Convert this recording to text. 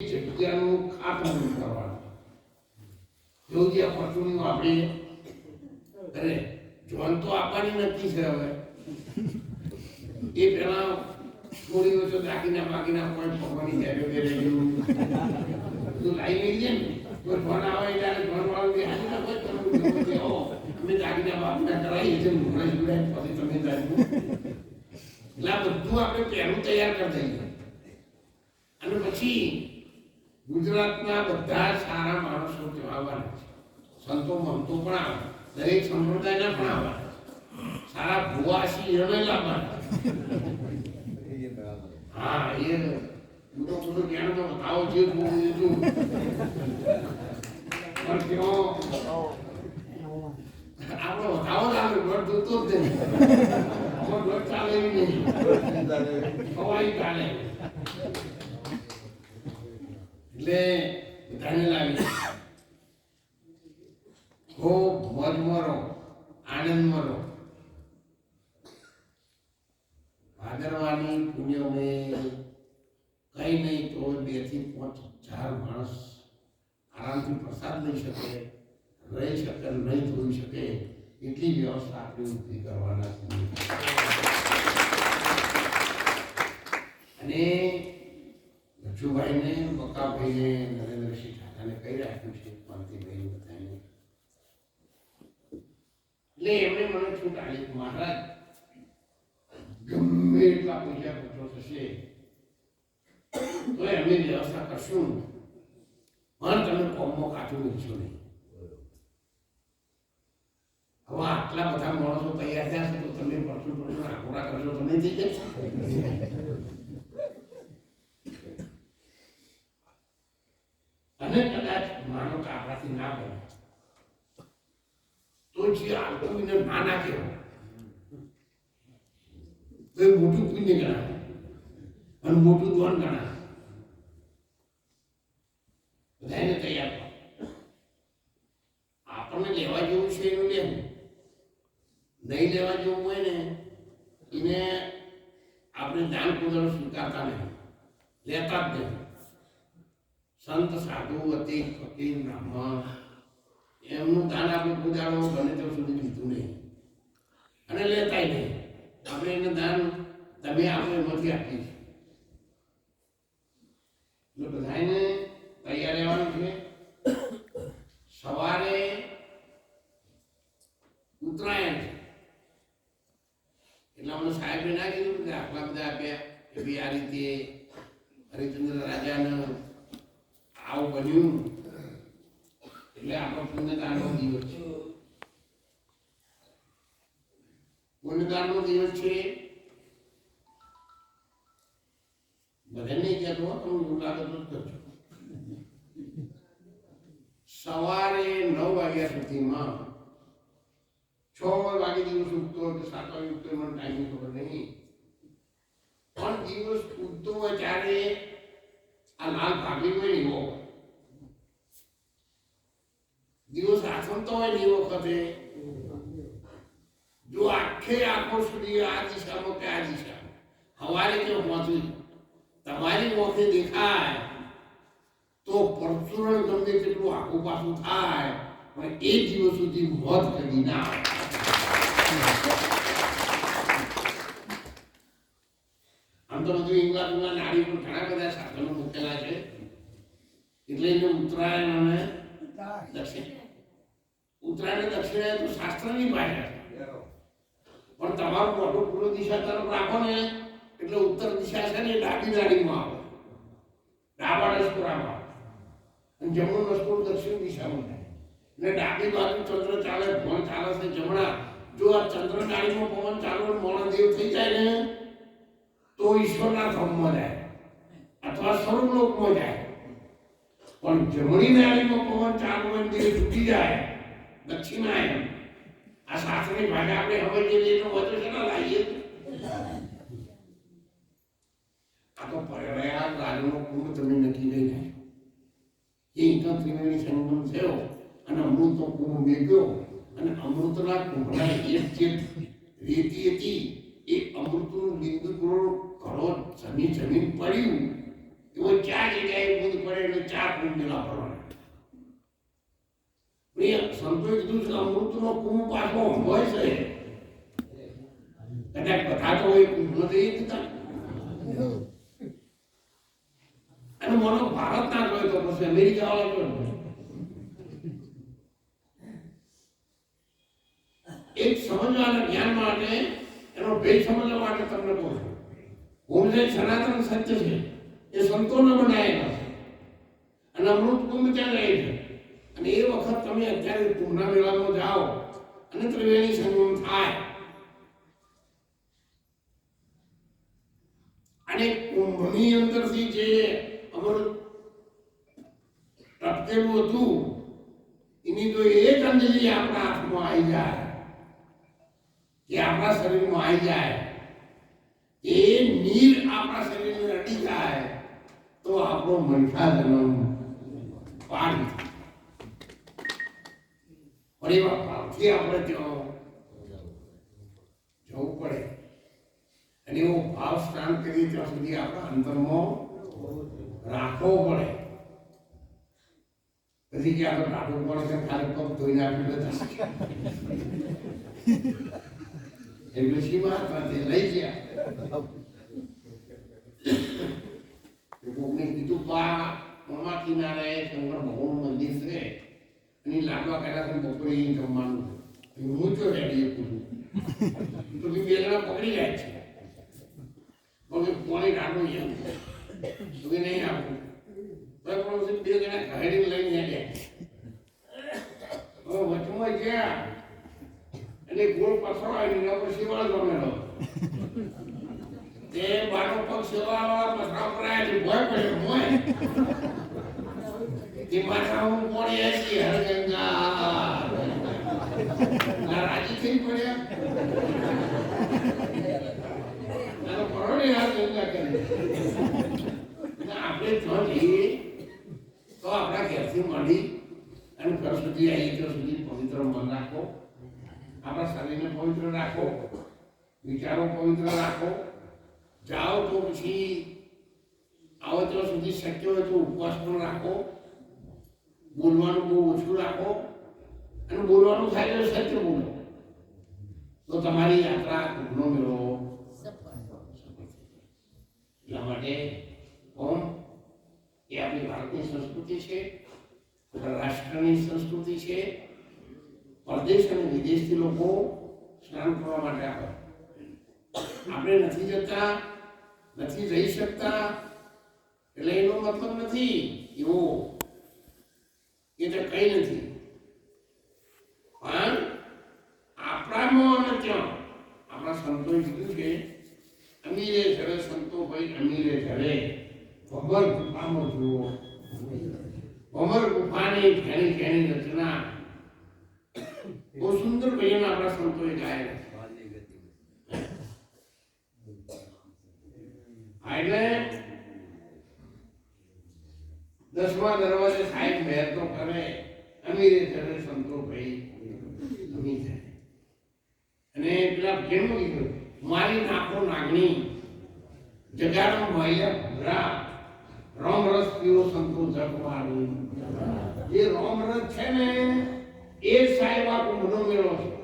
જગ્યાનું ખાતમું કરવાનું. એવું જે પશુનું આપણે, અરે, જોન તો આપવાની નથી છે હવે. એ પેલા થોડી ઓછો દાગીના બાગીના પણ પકવાની જાય રહી ગયું તું લાઈ લઈ જાય ને. કોઈ ફોન આવે ત્યારે ફોન વાળું કે આજે ના કોઈ અમે દાગીના બાગીના કરાવીએ છીએ હમણાં જોડાય પછી તમે જાણ્યું એટલે બધું આપણે પહેલું તૈયાર કરી દઈએ. અને પછી ગુજરાતના બધા સારા માણસો ત્યાં આવવાના છે. સંતો મંતો પણ આવે દરેક સંપ્રદાયના પણ આવવાના સારા ભુવાસી એને લાવવાના હા એ મોટો મોટો જ્ઞાન તો બતાવો બીજું પણ ત્યાં આપણો બતાવો જ આવે જોતો જ નહીં. આમાં ચાલે એવી નહીં. હવાઈ ચાલે. એટલે ધન લાવી. ખૂબ મોજમાં રહો આનંદમાં રહો ભાદરવાની પુણ્યમે કઈ નહીં તો બેથી પાંચ, ચાર માણસ આરામથી પ્રસાદ લઈ શકે, રહી શકે, નહીં જોઈ શકે, એટલી વ્યવસ્થા આપણે ઊભી કરવાના છીએ. અને બકાભાઈને નરેન્દ્રસિંહ ઠાકાને કહી રાખ્યું છે? પાંતિભાઈ બધાને. એટલે એમણે મને છૂટ આપી મહારાજ, ગમે એટલા પૈસા ખર્ચો થશે, તો એમની વ્યવસ્થા કરશું. પણ તમે કોમમાં કાચું મૂકશો નહીં. હવે આટલા બધા માણસો તૈયાર થયા છે, તો તમે પરસું પરસું આખોડા કરશો, તો થઈ જશે અને કદાચ માનો કે ના બને તો જે આવતું એને ના ના મોટું પુણ્ય ગણાય? અને મોટું દોન ગણાય? બધાને તૈયાર આપણને લેવા જેવું છે એનું લેવું નહીં લેવા જેવું હોય ને, એને આપણે દાન પૂજન સ્વીકારતા નહીં. લેતા જ નહીં. સંત સાધુ અતિ ફકીર બ્રાહ્મણ. એમનું દાન આપણે પૂજાડો બને ત્યાં સુધી લીધું નહીં. અને લેતાય નહીં. આપણે એને દાન તમે આપણે એમાંથી આપીએ છીએ. બધાને તૈયાર રહેવાનું છે. સવારે ઉત્તરાયણ એટલે અમને સાહેબે ના કીધું કે આટલા બધા આપ્યા કે ભાઈ આ રીતે હરિચંદ્ર રાજાને આવું બન્યું. એટલે આપણો પુણ્યદાનનો દિવસ છે. પુણ્યદાનનો દિવસ છે. બધાને નહીં કહેતો તમે મુલાકાત જ કરજો. સવારે નવ વાગ્યા સુધીમાં છ વાગે દિવસ ઉગતો કે સાત વાગે ઉગતો મને ટાઈમ ખબર નહીં. પણ દિવસ ઉગતો હોય ત્યારે આ લાલ ભાગી હોય ને એવો. દિવસ આથમતો હોય ને એ વખતે જો આખે આખો સુધી આ દિશામાં કે આ દિશામાં હવારે કે પહોંચી તમારી મોખે દેખાય તો પરચુરણ ગમે તેટલું આખું પાછું થાય પણ એ દિવસ સુધી મોત કદી ના આવે આમ તો બધું ઇંગ્લેન્ડમાં નાડી પર ઘણા બધા સાધનો મૂકેલા છે એટલે એને ઉત્તરાયણ અને દક્ષિણ ઉત્તરાયણ અને તો શાસ્ત્રની ભાષા પણ તમારું મોટું પૂર્વ દિશા તરફ રાખો ને, એટલે ઉત્તર દિશા છે ને ડાબી નાડીમાં આવે. ડાબા રસપુરામાં અને જમણું રસપુર દક્ષિણ દિશામાં થાય. એટલે ડાબી બાજુ ચંદ્ર ચાલે ભણ ચાલે છે જમણા. જો આ ચંદ્ર નાડીમાં પવન ચાલુ અને મોણા દેવ થઈ જાય ને, તો ઈશ્વરના ધામમાં જાય. અથવા સ્વરૂપ લોકમાં જાય. પણ જમણી નાળીમાં પવન ચાલુ હોય તે તૂટી જાય દક્ષિણાયન. આ શાસ્ત્રની ભાષા આપણે હવે જે તો વધુ છે લાવીએ આ તો પર્યાય રાજનો કુંભ તમે નથી લઈ થાય એ તો ત્રિવેણી સંગમ થયો અને અમૃતનો કુંભ મેળ્યો અને અમૃતના કુંભના એક જે રેતી હતી, એ અમૃતનું બિંદુ ઘણો જમીન જમીન પડ્યું. એવો ચાર જગ્યાએ બુદ્ધ પડે એટલે ચાર કુંભ મેળા ભરવાના એ સંતોએ કીધું છે અમૃતનો હોય છે. કદાચ બધા તો કુંભ નથી એ અને મને ભારત ના જોયો તો સમજવાના જ્ઞાન માટે, એનો ભેદ સમજવા માટે તમને કહું છું. હું જે સનાતન સત્ય છે, એ સંતોને બનાવેલા છે. અને અમૃત કુંભ ત્યાં રહે છે અને એ વખત તમે અત્યારે કુંભના મેળામાં જાઓ અને ત્રિવેણી સંગમ થાય. અને કુંભની અંદરથી જે અમૃત ટપકેલું હતું, એની જો એક અંજલિ આપણા હાથમાં આવી જાય. કે આપણા શરીરમાં આવી જાય. એ નીર આપણા શરીરને અડી જાય. તો આપણો મનસા જન્મ પાડી પણ એવા ભાવથી આપણે ત્યાં જવું પડે. અને એવો ભાવ સ્નાન કરીએ ત્યાં સુધી આપણા અંતરમાં રાખવો પડે. પછી કે આપણે રાખવું પડે છે, ખાલી પગ ધોઈ આપણે બધા એટલે શી વાત લઈ ગયા કોકને કીધું બા મોમા કિનારે શંકર ભગવાનનું મંદિર છે અને લાડવા કર્યા છે બપોરે અહીં જમવાનું. હું તો રેડી પૂછું તો બી જણા પકડી જાય છે. porque કોની રાડું એમ. તો કે નહીં આપું. તો પણ બે જણા ઘરેડી લઈને આવ્યા હવે વચમાં ગયા એટલે ગોળ ને પછી વાળ ગમેલો તે બાનો પગ સેવા પસરા પરાય ભય પડ્યો ભય. રાજી થઈ પડ્યા પરોણે હાથ કરી આપણે તો આપણા ઘેરથી મળી અને ઘર સુધી આવીએ સુધી પવિત્ર મન રાખો આપણા શરીરને પવિત્ર રાખો વિચારો પવિત્ર રાખો જાઓ તો પછી આવો ત્યાં સુધી શક્ય હોય તો ઉપવાસ પણ રાખો બોલવાનું બહુ ઓછું રાખો અને બોલવાનું થાય તો સત્ય બોલો. તો તમારી યાત્રા કુંભનો મેળો એટલા માટે ઓમ, એ આપણી ભારતની સંસ્કૃતિ છે રાષ્ટ્રની સંસ્કૃતિ છે. પરદેશ અને વિદેશથી લોકો સ્નાન કરવા માટે આવે. આપણે નથી જતા, નથી જઈ શકતા, એટલે એનો મતલબ નથી. એવો એ તો કઈ નથી પણ આપણામાં અને ત્યાં આપણા સંતોએ કીધું છે અમીરે જરે સંતો ભાઈ અમીરે જરે ભગર ગુફામાં જુઓ ભમર ગુફાની ઘણી ઘણી રચના બહુ સુંદર ભજન આપણા સંતોએ ગાયેલા હા, એટલે દસમા દરવાજે સાહેબ મહેર તો કરે અમીરે ચડે સંતો ભાઈ અમી જાય અને પેલા કેમ કીધું, મારી નાખો નાગણી, જગાડો માયા ભૂરા રોમ રસ પીવો સંતો જગ મારું જે રોમ રસ છે ને, એ સાહેબ આપણો મનો મેળો છે